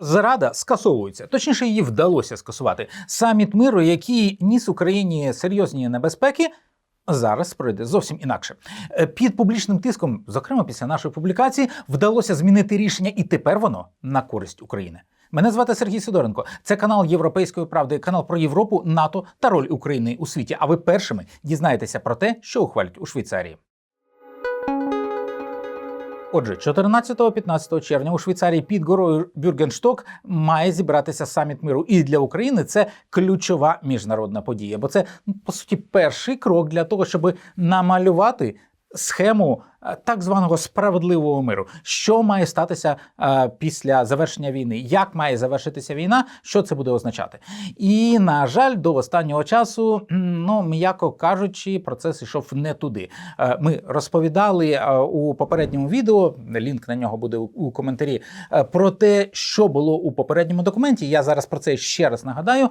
Зрада скасовується, точніше, її вдалося скасувати. Саміт миру, який ніс Україні серйозні небезпеки. Зараз пройде зовсім інакше. Е, Під публічним тиском, зокрема після нашої публікації, вдалося змінити рішення, і тепер воно на користь України. Мене звати Сергій Сидоренко. Це канал Європейської правди, канал про Європу, НАТО та роль України у світі. А ви першими дізнаєтеся про те, що ухвалять у Швейцарії. Отже, 14-15 червня у Швейцарії під горою Бюргеншток має зібратися саміт миру. І для України це ключова міжнародна подія, бо це ну, по суті перший крок для того, щоб намалювати схему е, так званого справедливого миру. Що має статися е, після завершення війни? Як має завершитися війна? Що це буде означати? І на жаль, до останнього часу, ну м'яко кажучи, процес йшов не туди. Е, Ми розповідали е, у попередньому відео. Лінк на нього буде у- у коментарі. е, Про те, що було у попередньому документі. Я зараз про це ще раз нагадаю. Е,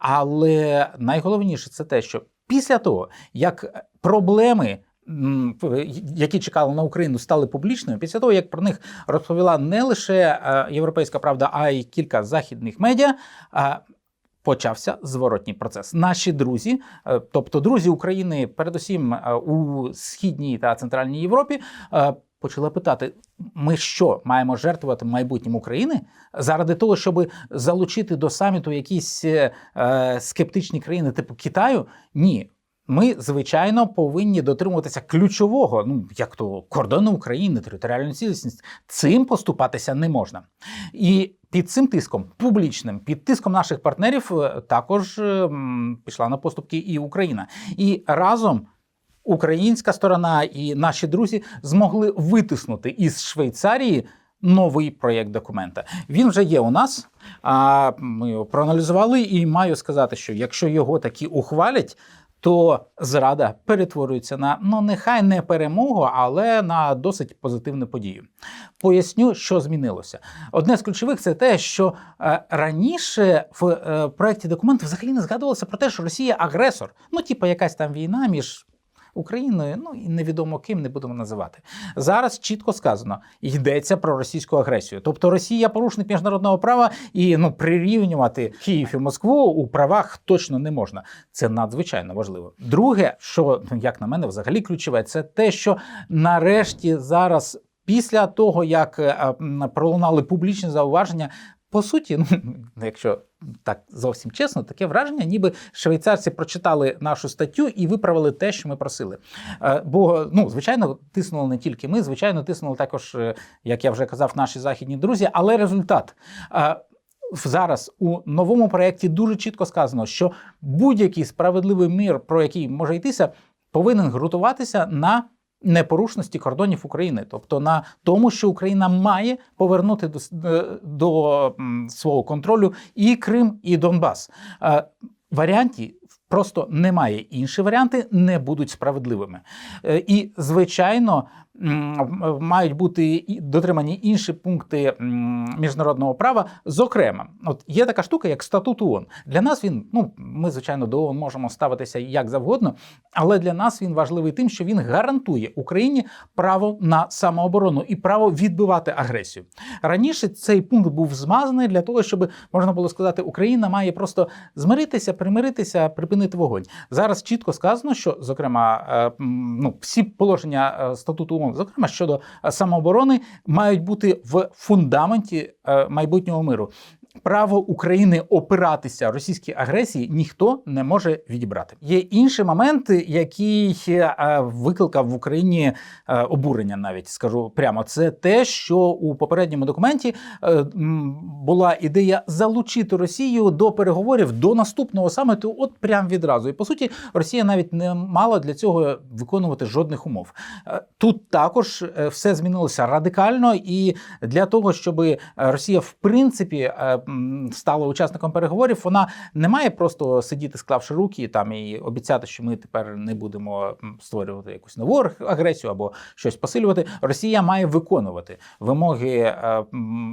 Але найголовніше це те, що після того, як проблеми. Які чекали на Україну, стали публічними після того, як про них розповіла не лише е, Європейська Правда, а й кілька західних медіа. е, Почався зворотній процес. Наші друзі, е, тобто друзі України, передусім у східній та центральній Європі, почали питати: ми що маємо жертвувати майбутнім України заради того, щоб залучити до саміту якісь скептичні країни, типу Китаю? Ні. Ми, звичайно, повинні дотримуватися ключового, ну як то кордону України, територіальної цілісність. Цим поступатися не можна. І під цим тиском публічним, під тиском наших партнерів, е, також е, м, пішла на поступки і Україна. І разом українська сторона і наші друзі змогли витиснути із Швейцарії. Новий проєкт документа. Він вже є у нас. А ми його проаналізували, і маю сказати, що якщо його таки ухвалять, то зрада перетворюється на ну нехай не перемогу, але на досить позитивну подію. Поясню, що змінилося. Одне з ключових це те, що е, раніше в е, проєкті документу взагалі не згадувалося про те, що Росія агресор. Ну, типу, якась там війна між. Україною, ну і невідомо ким не будемо називати. Зараз чітко сказано, йдеться про російську агресію. Тобто Росія порушник міжнародного права і ну прирівнювати Київ і Москву у правах точно не можна. Це надзвичайно важливо. Друге, що ну, як на мене, взагалі ключове, це те, що нарешті зараз. Після того, як е, пролунали публічні зауваження, по суті, ну якщо так зовсім чесно, таке враження, ніби швейцарці прочитали нашу статтю і виправили те, що ми просили. Е, Бо, ну, звичайно, тиснули не тільки ми, звичайно, тиснули також, е, як я вже казав, наші західні друзі, але результат. е, Зараз у новому проєкті дуже чітко сказано, що будь-який справедливий мир, про який може йтися, повинен ґрунтуватися на непорушності кордонів України, тобто на тому, що Україна має повернути до, е, до свого контролю і Крим, і Донбас. Е, Варіантів просто немає. Інші варіанти не будуть справедливими. Е, І, звичайно, мають бути дотримані інші пункти міжнародного права. Зокрема, от є така штука, як статут ООН. Для нас він, ну ми звичайно до ООН можемо ставитися як завгодно, але для нас він важливий тим, що він гарантує Україні право на самооборону і право відбивати агресію. Раніше цей пункт був змазаний для того, щоб можна було сказати, Україна має просто змиритися, примиритися, припинити вогонь. Зараз чітко сказано, що зокрема е, ну, всі положення е, статуту ООН, зокрема щодо е, самооборони, мають бути в фундаменті е, майбутнього миру. Право України опиратися російській агресії ніхто не може відібрати. Є інший момент, який е, викликав в Україні е, обурення, навіть скажу прямо. Це те, що у попередньому документі е, була ідея залучити Росію до переговорів до наступного саміту, от прям відразу. І по суті, Росія навіть не мала для цього виконувати жодних умов. Тут також все змінилося радикально, і для того, щоб Росія в принципі стала учасником переговорів, вона не має просто сидіти, склавши руки там і обіцяти, що ми тепер не будемо створювати якусь нову агресію або щось посилювати. Росія має виконувати вимоги е,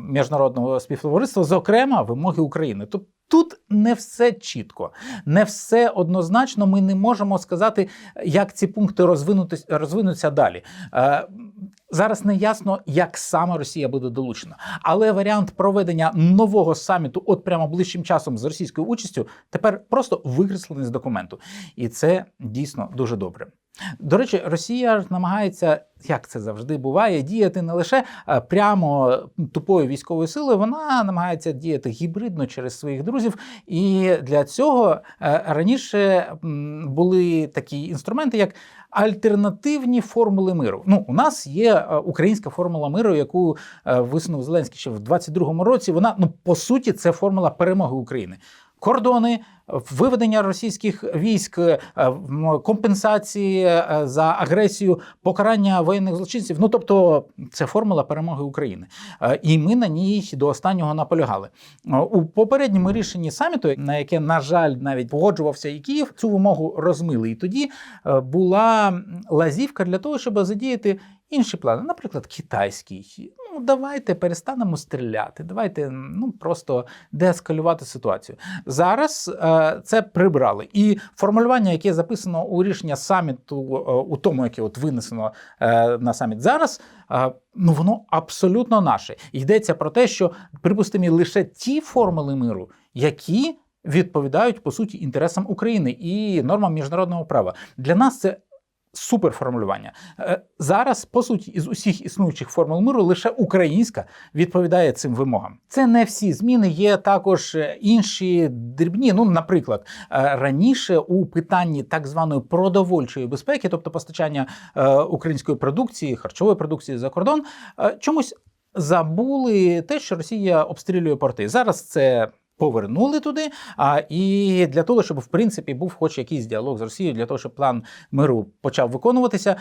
міжнародного співтовариства, зокрема вимоги України. Тобто Тут не все чітко, не все однозначно. Ми не можемо сказати, як ці пункти розвинуться далі. Е, Зараз не ясно, як саме Росія буде долучена, але варіант проведення нового саміту, от прямо ближчим часом з російською участю, тепер просто викреслений з документу, і це дійсно дуже добре. До речі, Росія ж намагається, як це завжди буває, діяти не лише е, прямо тупою військовою силою, вона намагається діяти гібридно через своїх друзів. І для цього е, раніше були такі інструменти, як альтернативні формули миру. Ну, у нас є е, українська формула миру, яку висунув Зеленський ще в 22-му році. Вона ну по суті це формула перемоги України. Кордони, виведення російських військ, е, компенсації е, за агресію, покарання воєнних злочинців. Ну тобто, це формула перемоги України, Е, і ми на ній до останнього наполягали. У попередньому рішенні саміту, на яке, на жаль, навіть погоджувався і Київ, цю вимогу розмили. І тоді була лазівка для того, щоб задіяти. Інші плани, наприклад, китайський. Ну давайте перестанемо стріляти. Давайте ну просто деескалювати ситуацію. Зараз е, це прибрали. І формулювання, яке записано у рішення саміту, е, у тому, яке от винесено е, на саміт зараз, е, ну воно абсолютно наше. Йдеться про те, що припустимі лише ті формули миру, які відповідають по суті інтересам України і нормам міжнародного права. Для нас це. Суперформулювання Е, зараз, по суті, із усіх існуючих формул миру лише українська відповідає цим вимогам. Це не всі зміни. Є також е, інші дрібні. Ну, наприклад, е, раніше у питанні так званої продовольчої безпеки, тобто постачання української продукції, харчової продукції за кордон, чомусь забули те, що Росія обстрілює порти. Зараз це. Повернули туди, а і для того, щоб в принципі був хоч якийсь діалог з Росією, для того, щоб план миру почав виконуватися,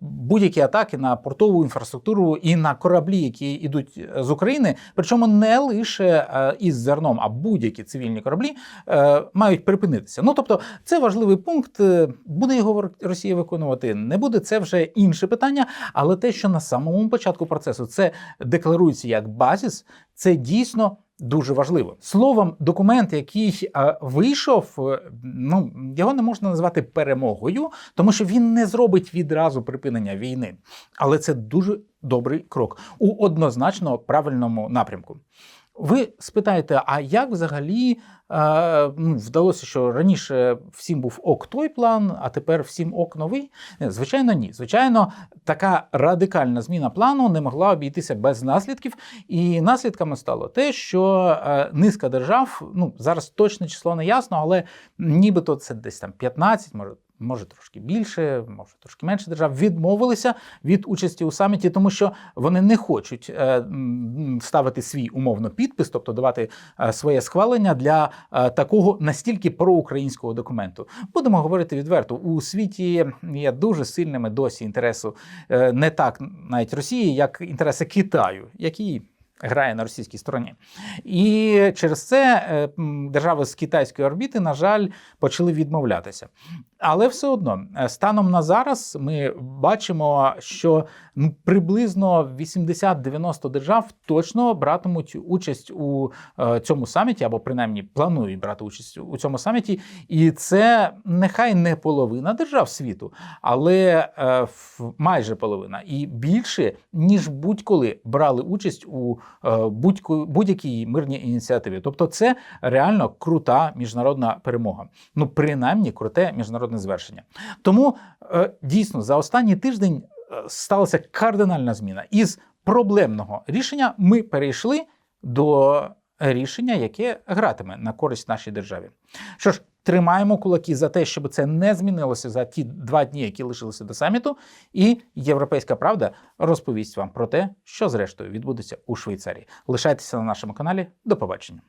будь-які атаки на портову інфраструктуру і на кораблі, які йдуть з України, причому не лише е, із зерном, а будь-які цивільні кораблі е, мають припинитися. Ну тобто, це важливий пункт. Е, Буде його Росія виконувати, не буде. Це вже інше питання. Але те, що на самому початку процесу це декларується як базіс, це дійсно. Дуже важливо словом, документ, який е, вийшов, е, ну його не можна назвати перемогою, тому що він не зробить відразу припинення війни. Але це дуже добрий крок у однозначно правильному напрямку. Ви спитаєте, а як взагалі е, ну, вдалося, що раніше всім був ок той план, а тепер всім ок новий? Е, Звичайно, ні. Звичайно, така радикальна зміна плану не могла обійтися без наслідків. І наслідками стало те, що е, низка держав, ну зараз точне число не ясно, але нібито це десь там 15, може. Може трошки більше, може трошки менше держав відмовилися від участі у саміті, тому що вони не хочуть е, ставити свій умовно підпис, тобто давати е, своє схвалення для е, такого настільки проукраїнського документу. Будемо говорити відверто. У світі є дуже сильними досі інтересу не так навіть Росії, як інтереси Китаю, які грає на російській стороні. І через це держави з китайської орбіти, на жаль, почали відмовлятися. Але все одно, е, станом на зараз, ми бачимо, що ну, приблизно 80-90 держав точно братимуть участь у е, цьому саміті, або принаймні планують брати участь у цьому саміті. І це нехай не половина держав світу, але е, майже половина і більше, ніж будь-коли брали участь у будь-якій мирній ініціативі. Тобто, це реально крута міжнародна перемога. Ну, принаймні, круте міжнародне звершення. Тому е, дійсно за останній тиждень е, сталася кардинальна зміна. Із проблемного рішення ми перейшли до рішення, яке гратиме на користь нашій державі. Що ж, тримаємо кулаки за те, щоб це не змінилося за ті два дні, які лишилися до саміту. І Європейська правда розповість вам про те, що зрештою відбудеться у Швейцарії. Лишайтеся на нашому каналі. До побачення.